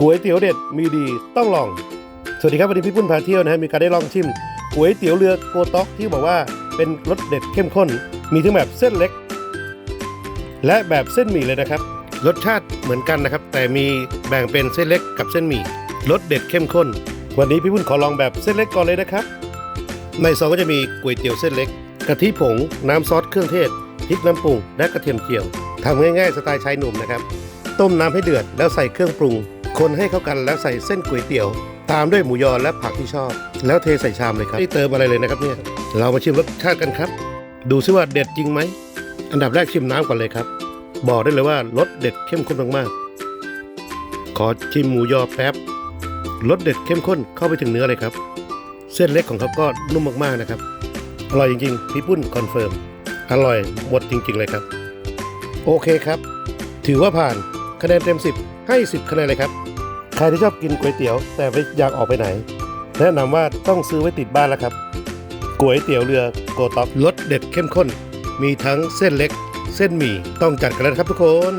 ก๋วยเตี๋ยวเด็ดมีดีต้องลอง สวัสดีครับวันนี้พี่ปุ้นพาเที่ยวนะฮะมีการได้ลองชิมก๋วยเตี๋ยวเรือโกต๊อกที่บอกว่าเป็นรสเด็ดเข้มข้น มีทั้งแบบเส้นเล็ก และแบบเส้นหมี่เลยนะครับ รสชาติเหมือนกันนะครับ แต่มีแบ่งเป็นเส้นเล็กกับเส้นหมี่รสเด็ดเข้มข้น วันนี้พี่ปุ้นขอลองแบบเส้นเล็กก่อนเลยนะครับ ในซองก็จะมีก๋วยเตี๋ยวเส้นเล็กกะทิผงน้ำซอสเครื่องเทศพริกน้ำปรุงและกระเทียมเจียวทำง่ายๆสไตล์ชายหนุ่มนะครับ ต้มน้ำให้เดือดแล้วใส่เครื่องปรุง คนให้เข้ากันแล้วใส่เส้นก๋วยเตี๋ยว ตามด้วยหมูยอและผักที่ชอบ แล้วเทใส่ชามเลยครับไม่เติมอะไรเลยนะครับเนี่ยเรามาชิมรสชาติกันครับ ดูซิว่าเด็ดจริงไหมอันดับแรกชิมน้ำก่อนเลยครับ บอกได้เลยว่ารสเด็ดเข้มข้นมากๆขอชิมหมูยอแป๊บรสเด็ดเข้มข้นเข้าไปถึงเนื้อเลยครับ เส้นเล็กของเขาก็นุ่มมากๆนะครับอร่อยจริงๆพี่ปุ้นคอนเฟิร์มอร่อยหมดจริง ๆ เลยครับ โอเคครับ ถือว่าผ่านคะแนนเต็ม 10 ให้ 10คะแนนเลยครับ ใครที่ชอบกินก๋วยเตี๋ยว แต่ไม่อยากออกไปไหน แนะนำว่าต้องซื้อไว้ติดบ้านแล้วครับก๋วยเตี๋ยวเรือโกต็อกรสเด็ดเข้มข้น มีทั้งเส้นเล็ก เส้นหมี่ต้องจัดกันแล้วนะครับทุกคน